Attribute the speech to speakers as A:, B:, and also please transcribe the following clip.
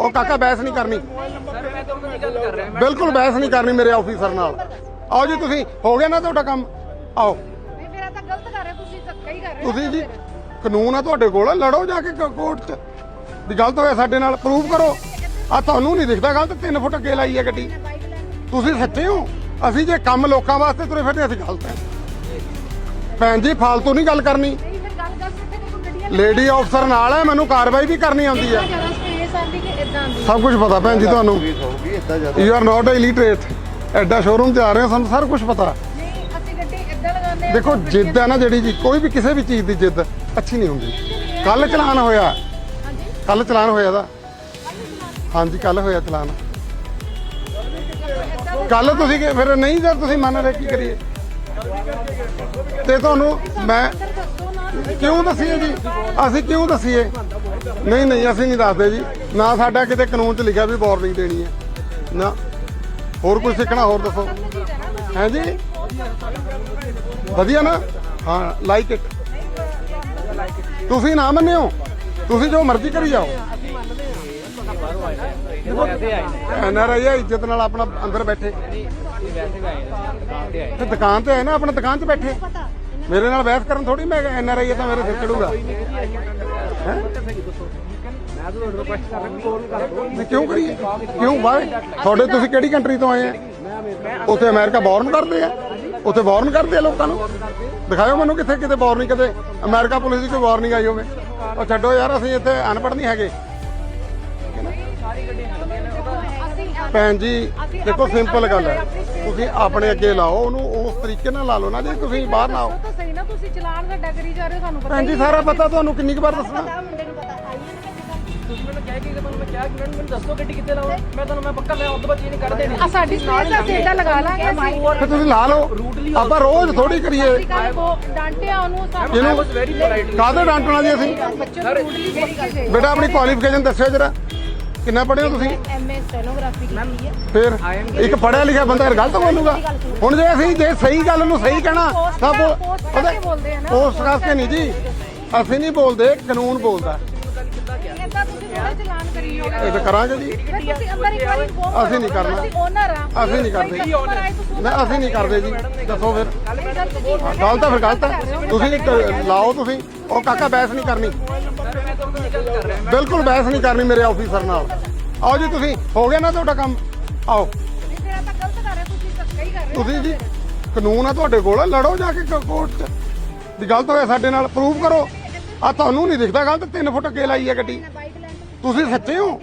A: ਉਹ ਕਾਕਾ ਬਹਿਸ ਨਹੀਂ ਕਰਨੀ। ਬਿਲਕੁਲ ਬਹਿਸ ਨਹੀਂ ਕਰਨੀ ਮੇਰੇ ਆਫੀਸਰ ਨਾਲ। ਆਓ ਜੀ ਤੁਸੀਂ ਹੋ ਗਿਆ ਨਾ ਤੁਹਾਡਾ ਕੰਮ? ਆਓ।
B: ਨਹੀਂ ਮੇਰਾ ਤਾਂ ਗਲਤ ਕਰ ਰਹੇ ਤੁਸੀਂ ਧੱਕਾ ਹੀ ਕਰ ਰਹੇ ਹੋ।
A: ਤੁਸੀਂ ਜੀ ਕਾਨੂੰਨ ਆ ਤੁਹਾਡੇ ਕੋਲ ਲੜੋ ਜਾ ਕੇ ਕੋਰਟ 'ਚ। ਵੀ ਗਲਤ ਹੋਇਆ ਸਾਡੇ ਨਾਲ ਪ੍ਰੂਵ ਕਰੋ। ਆ ਤੁਹਾਨੂੰ ਨਹੀਂ ਦਿਖਦਾ ਗਲਤ 3 ਫੁੱਟ ਅੱਗੇ ਲਾਈ ਹੈ ਗੱਡੀ। ਤੁਸੀਂ ਸੱਚੇ ਹੋ? ਅਸੀਂ ਜੇ ਕੰਮ ਲੋਕਾਂ ਵਾਸਤੇ ਤੁਰੇ ਫਿਰਦੇ ਅਸੀਂ ਗਲਤ ਹੈ। ਭੈਣ ਜੀ ਫਾਲਤੂ ਨਹੀਂ ਗੱਲ ਕਰਨੀ।
B: ਨਹੀਂ ਫਿਰ ਗੱਲ ਕਰ ਸਕਦੇ ਕਿ ਗੱਡੀਆਂ
A: ਲੇਡੀ ਅਫਸਰ ਨਾਲ ਹੈ ਮੈਨੂੰ ਕਾਰਵਾਈ ਵੀ ਕਰਨੀ ਆਉਂਦੀ ਹੈ।
B: ਕਿ ਇਦਾਂ
A: ਸਭ ਕੁਝ ਪਤਾ ਭੈਣ ਜੀ ਤੁਹਾਨੂੰ।
C: ਹੋਊਗੀ ਇਦਾਂ ਜ਼ਿਆਦਾ।
A: ਯੂ ਆਰ ਨਾਟ ਇਲੀਟਰੇਟ ਐਡਾ ਸ਼ੋਰੂਮ ਤੇ ਆ ਰਹੇ ਹੋ ਸਾਨੂੰ ਸਾਰਾ ਕੁਝ ਪਤਾ।
B: ਨਹੀਂ ਅਸੀਂ ਗੱਡੀ ਇਦਾਂ ਲਗਾਉਂਦੇ ਆ
A: ਦੇਖੋ ਜਿੱਦ ਹੈ ਨਾ ਜਿਹੜੀ ਜੀ ਕੋਈ ਵੀ ਕਿਸੇ ਵੀ ਚੀਜ਼ ਦੀ ਜਿੱਦ ਅੱਛੀ ਨਹੀਂ ਹੁੰਦੀ। ਕੱਲ ਚਲਾਨ ਹੋਇਆ।
B: ਹਾਂਜੀ।
A: ਕੱਲ ਚਲਾਨ ਹੋਇਆ ਦਾ। ਹਾਂਜੀ ਕੱਲ ਹੋਇਆ ਚਲਾਨ। ਕੱਲ ਤੁਸੀਂ ਕਿ- ਫਿਰ ਨਹੀਂ ਜਦ ਤੁਸੀਂ ਮੰਨ ਰਹੇ ਕੀ ਕਰੀਏ? ਤੇ ਤੁਹਾਨੂੰ ਮੈਂ ਕਿਉਂ ਦਸੀਏ ਜੀ? ਅਸੀਂ ਕਿਉਂ ਦਸੀਏ? ਨਹੀਂ ਨਹੀਂ, ਅਸੀਂ ਨਹੀਂ ਦੱਸਦੇ ਜੀ। ਨਾ ਸਾਡਾ ਕਿਤੇ ਕਾਨੂੰਨ 'ਚ ਲਿਖਿਆ ਵੀ ਵਾਰਨਿੰਗ ਦੇਣੀ ਹੈ। ਨਾ। ਹੋਰ ਕੋਈ ਸਿੱਖਣਾ, ਹੋਰ ਦੱਸੋ। ਹੈ ਜੀ? ਵਧੀਆ ਨਾ? ਹਾਂ ਲਾਈਕ ਇਟ ਤੁਸੀਂ ਨਾ ਮੰਨਿਓ। ਤੁਸੀਂ ਜੋ ਮਰਜ਼ੀ ਕਰੀ ਜਾਓ। ਐਨ ਆਰ ਆਈ ਆ, ਇੱਜ਼ਤ ਨਾਲ ਆਪਣਾ ਅੰਦਰ ਬੈਠੇ।
D: ਤੇ ਆਏ
A: ਦੁਕਾਨ ਤੇ ਆਏ ਨਾ, ਆਪਣਾ ਦੁਕਾਨ 'ਚ ਬੈਠੇ। ਮੇਰੇ ਨਾਲ ਬਹਿਸ ਕਰਨ ਥੋੜੀ ਮੈਂ ਐਨ ਆਰ ਆਈ ਤਾਂ ਮੇਰੇ ਸਿਰ ਚੜੂਗਾ।
D: ਮੈਂ
A: ਕਿਉਂ ਕਰੀਏ? ਕਿਉਂ ਬਾਹਰ? ਤੁਹਾਡੇ ਤੁਸੀਂ ਕਿਹੜੀ ਕੰਟਰੀ ਤੋਂ ਆਏ ਆ? ਉੱਥੇ ਅਮਰੀਕਾ ਵਾਰਨ ਕਰਦੇ ਆ? ਉੱਥੇ ਵਾਰਨ ਕਰਦੇ ਆ ਲੋਕਾਂ ਨੂੰ? ਦਿਖਾਓ ਮੈਨੂੰ ਕਿੱਥੇ ਕਿਤੇ ਵਾਰਨਿੰਗ ਕਦੇ ਅਮਰੀਕਾ ਪੁਲਿਸ ਦੀ ਕੋਈ ਵਾਰਨਿੰਗ ਆਈ ਹੋਵੇ। ਉਹ ਛੱਡੋ ਯਾਰ, ਅਸੀਂ ਇੱਥੇ ਅਨਪੜ੍ਹ ਨਹੀਂ ਹੈਗੇ। ਭੈਣ ਜੀ ਦੇਖੋ ਸਿੰਪਲ ਗੱਲ ਹੈ। ਤੁਸੀਂ ਆਪਣੇ ਅੱਗੇ ਲਾਓ ਉਹਨੂੰ ਉਸ ਤਰੀਕੇ ਨਾਲ ਲਾ ਲਓ ਨਾ ਜੇ ਤੁਸੀਂ ਬਾਹਰ ਨਾ ਆਓ।
B: ਤਾਂ ਸਹੀ ਨਾ ਤੁਸੀਂ ਚਲਾਨ ਸਾਡਾ ਕਰੀ ਜਾ ਰਹੇ ਹੋ ਸਾਨੂੰ ਪਤਾ
A: ਭੈਣ ਜੀ ਸਾਰਾ ਪਤਾ ਤੁਹਾਨੂੰ ਕਿੰਨੀ ਕੁ ਵਾਰ ਦੱਸਣਾ।
B: ਪਤਾ ਮੁੰਡੇ ਨੂੰ ਪਤਾ ਆਈ ਹੈ ਨਾ
D: ਤੁਸੀਂ ਮੈਨੂੰ ਕਹਿ ਕੇ ਤੁਹਾਨੂੰ ਮੈਂ ਕਿਹਾ ਕਿ ਮੈਨੂੰ ਦੱਸੋ ਗੱਡੀ ਕਿੱਥੇ ਲਾਓ। ਮੈਂ ਤੁਹਾਨੂੰ ਮੈਂ ਪੱਕਾ ਮੈਂ ਉਦੋਂ ਬਾਅਦ ਚੀਜ਼ ਨਹੀਂ ਕਰਦੇ
B: ਆ ਸਾਡੀ ਸਪੇਸ ਅਸੀਂ ਏਦਾਂ ਲਗਾ ਲਾਂਗੇ ਅਸੀਂ।
A: ਫਿਰ ਤੁਸੀਂ ਲਾ ਲਓ। ਆਪਾਂ ਰੋਜ਼ ਥੋੜੀ ਕਰੀਏ।
B: ਡਾਂਟਿਆ ਉਹਨੂੰ ਸਾਨੂੰ
A: ਇਹਨੂੰ
D: ਵੈਰੀ ਪੋਲਾਈਟ
A: ਕਾਹਦੇ ਡਾਂਟਣਾ ਜੀ ਅਸੀਂ?
B: ਬੱਚੇ ਨੂੰ ਰੂਡਲੀ ਬੋਲੀ ਕਿਸੇ
A: ਬੇਟਾ ਆਪਣੀ ਕੁਆਲੀਫਿਕੇਸ਼ਨ ਦੱਸਿਓ ਜਰਾ। ਕਿੰਨਾ ਪੜ੍ਹੇ ਹੋ ਤੁਸੀਂ?
B: ਐਮਏ ਸਟੈਨੋਗ੍ਰਾਫੀ ਕੀਤੀ ਹੈ।
A: ਫਿਰ ਇੱਕ ਪੜਿਆ ਲਿਖਿਆ ਬੰਦਾ ਫਿਰ ਗਲਤ ਬੋਲੂਗਾ? ਹੁਣ ਜੇ ਅਸੀਂ ਜੇ ਸਹੀ ਗੱਲ ਨੂੰ ਸਹੀ ਕਹਿਣਾ ਤਾਂ ਪਤਾ
B: ਬੋਲਦੇ ਆ ਨਾ।
A: ਕਰਕੇ ਨਹੀਂ ਜੀ। ਅਸੀਂ ਨਹੀਂ ਬੋਲਦੇ ਕਾਨੂੰਨ ਬੋਲਦਾ। ਇਹ ਤਾਂ ਕਰਾਂਗੇ ਜੀ। ਅਸੀਂ ਨਹੀਂ ਕਰਨਾ।
B: ਅਸੀਂ ਓਨਰ ਆ।
A: ਅਸੀਂ ਨਹੀਂ ਕਰਦੇ ਨਹੀਂ ਅਸੀਂ ਨਹੀਂ ਕਰਦੇ ਜੀ। ਦੱਸੋ ਫਿਰ।
B: ਗਲਤ
A: ਫਿਰ ਗਲਤ ਹੈ ਤੁਸੀਂ ਲਾਓ ਤੁਸੀਂ। ਉਹ ਕਾਕਾ ਬਹਿਸ ਨਹੀਂ ਕਰਨੀ। ਬਿਲਕੁਲ ਬਹਿਸ ਨਹੀਂ ਕਰਨੀ ਮੇਰੇ ਆਫੀਸਰ ਨਾਲ। ਆਓ ਜੀ ਤੁਸੀਂ ਹੋ ਗਿਆ ਨਾ ਤੁਹਾਡਾ ਕੰਮ? ਆਓ।
B: ਤੁਸੀਂ
A: ਜੀ ਕਾਨੂੰਨ ਆ ਤੁਹਾਡੇ ਕੋਲ ਲੜੋ ਜਾ ਕੇ ਕੋਰਟ 'ਚ। ਵੀ ਗਲਤ ਹੋਇਆ ਸਾਡੇ ਨਾਲ ਪ੍ਰੂਵ ਕਰੋ। ਆ ਤੁਹਾਨੂੰ ਨਹੀਂ ਦਿਖਦਾ ਗਲਤ 3 ਫੁੱਟ ਅੱਗੇ ਲਾਈ ਹੈ ਗੱਡੀ। ਤੁਸੀਂ ਸੱਚੇ ਹੋ?